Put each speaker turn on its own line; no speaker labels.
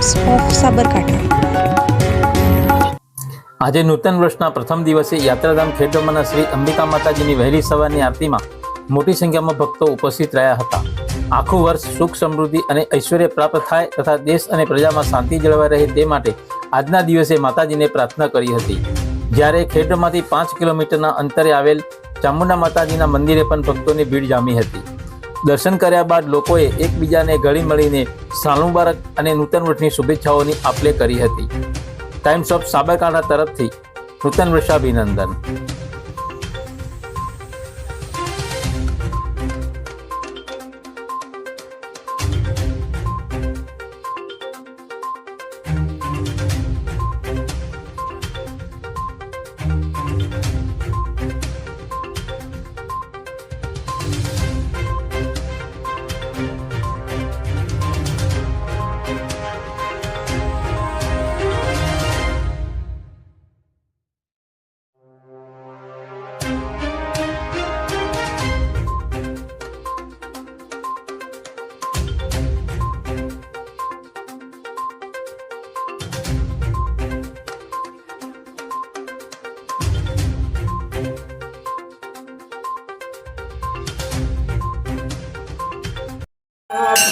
Times of Sabarkantha
આજે નૂતન વર્ષના પ્રથમ દિવસે યાત્રાધામ ખેડબ્રહ્માના શ્રી અંબિકા માતાજીની વહેલી સવારની આરતીમાં મોટી સંખ્યામાં ભક્તો ઉપસ્થિત રહ્યા હતા. આખું વર્ષ સુખ સમૃદ્ધિ અને ઐશ્વર્ય પ્રાપ્ત થાય તથા દેશ અને પ્રજામાં શાંતિ જળવાઈ રહે તે માટે આજના દિવસે માતાજીને પ્રાર્થના કરી હતી. જ્યારે ખેડમાંથી પાંચ કિલોમીટરના અંતરે આવેલ ચામુંડા માતાજીના મંદિરે પણ ભક્તોની ભીડ જામી હતી. દર્શન કર્યા બાદ લોકોએ એકબીજાને ગળી મળીને સાલ અને નૂતન વર્ષની શુભેચ્છાઓની આપલે કરી હતી. ટાઈમ્સ ઓફ સાબરકાંઠા તરફથી નૂતન વર્ષાભિનંદન. Uh,